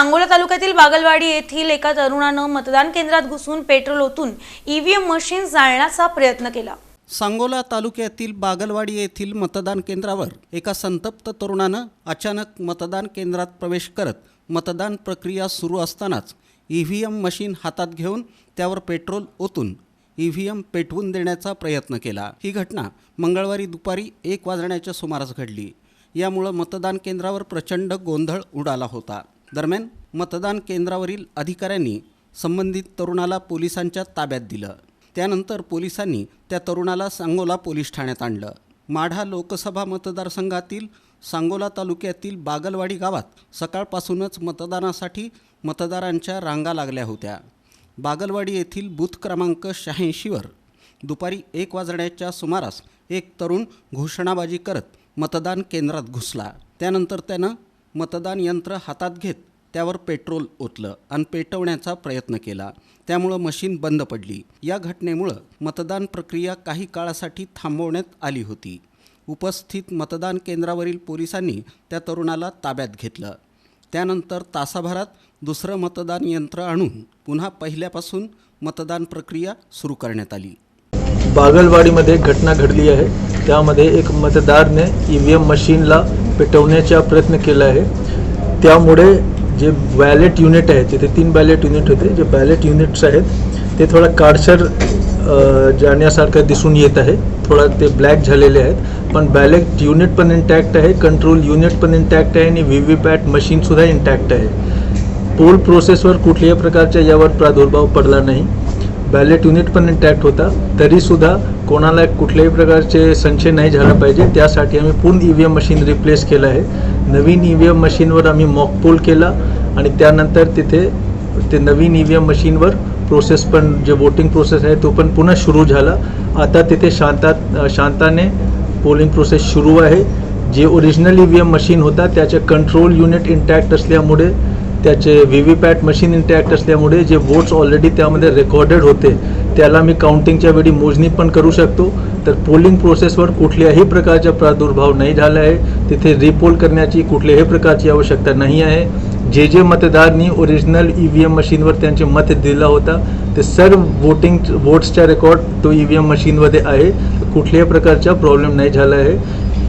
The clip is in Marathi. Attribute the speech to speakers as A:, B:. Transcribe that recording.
A: सांगोला तालुक्यातील बागलवाडी येथील एका तरुणानं मतदान केंद्रात घुसून पेट्रोल ओतून ईव्हीएम मशीन जाळण्याचा प्रयत्न केला.
B: सांगोला तालुक्यातील बागलवाडी येथील मतदान केंद्रावर एका संतप्त तरुणानं अचानक मतदान केंद्रात प्रवेश करत मतदान प्रक्रिया सुरू असतानाच ई व्ही एम मशीन हातात घेऊन त्यावर पेट्रोल ओतून ई व्ही एम पेटवून देण्याचा प्रयत्न केला. ही घटना मंगळवारी दुपारी एक वाजण्याच्या सुमारास घडली. यामुळं मतदान केंद्रावर प्रचंड गोंधळ उडाला होता. दरम्यान मतदान केंद्रावरील अधिकाऱ्यांनी संबंधित तरुणाला पोलिसांच्या ताब्यात दिलं. त्यानंतर पोलिसांनी त्या तरुणाला सांगोला पोलीस ठाण्यात आणलं. माढा लोकसभा मतदारसंघातील सांगोला तालुक्यातील बागलवाडी गावात सकाळपासूनच मतदानासाठी मतदारांच्या रांगा लागल्या होत्या. बागलवाडी येथील बूथ क्रमांक शहाऐंशीवर दुपारी एक वाजण्याच्या सुमारास एक तरुण घोषणाबाजी करत मतदान केंद्रात घुसला. त्यानंतर त्यानं मतदान यंत्र हातात घेत त्यावर पेट्रोल ओतलं आणि पेटवण्याचा प्रयत्न केला. त्यामुळं मशीन बंद पडली. या घटनेमुळं मतदान प्रक्रिया काही काळासाठी थांबवण्यात आली होती. उपस्थित मतदान केंद्रावरील पोलिसांनी त्या तरुणाला ताब्यात घेतलं. त्यानंतर तासाभरात दुसरं मतदान यंत्र आणून पुन्हा पहिल्यापासून मतदान प्रक्रिया सुरू करण्यात आली.
C: बागलवाडीमध्ये घटना घडली आहे. त्यामध्ये एक मतदारने ई व्ही एम मशीनला पेटवण्याचा प्रयत्न केला आहे. त्यामुळे जे बॅलेट युनिट आहे तिथे तीन बॅलेट युनिट होते. जे बॅलेट युनिट्स आहेत ते थोडा काडसर जाण्यासारखं दिसून येत आहे. थोडं ते ब्लॅक झालेले आहेत. पण बॅलेट युनिट पण इंटॅक्ट आहे कंट्रोल युनिट पण इंटॅक्ट आहे आणि व्ही व्ही पॅट मशीनसुद्धा इंटॅक्ट आहे पोल प्रोसेसवर कुठल्याही प्रकारच्या यावर प्रादुर्भाव पडला नाही. बॅलेट युनिट पण इंटॅक्ट होता. तरीसुद्धा कोणाला कुठल्याही प्रकारचे संशय नाही झाला पाहिजे. त्यासाठी आम्ही पूर्ण E V M machine replace केलं आहे. नवीन ई व्ही एम मशीनवर आम्ही मॉक पोल केला आणि त्यानंतर तिथे ते नवीन ई व्ही एम मशीनवर प्रोसेस पण जे वोटिंग प्रोसेस आहे तो पण पुन्हा सुरू झाला. आता तिथे शांतात शांताने पोलिंग प्रोसेस सुरू आहे. जे original E V M machine होता त्याचे कंट्रोल युनिट इंटॅक्ट असल्यामुळे त्याचे V V PAT machine intact असल्यामुळे जे वोट्स ऑलरेडी त्यामध्ये रेकॉर्डेड होते त्याला मी काउंटिंगच्या वेळी मोजणी पण करू शकतो. तर पोलिंग प्रोसेसवर कुठल्याही प्रकारचा प्रादुर्भाव नाही झाला आहे. तिथे रिपोल करण्याची कुठल्याही प्रकारची आवश्यकता नाही आहे. जे जे मतदारांनी ओरिजिनल ई व्ही एम मशीनवर त्यांचे मत दिला होता ते सर्व वोटिंग वोट्सचा रेकॉर्ड तो ई व्ही एम मशीनमध्ये आहे. कुठल्याही प्रकारचा प्रॉब्लेम नाही झाला आहे.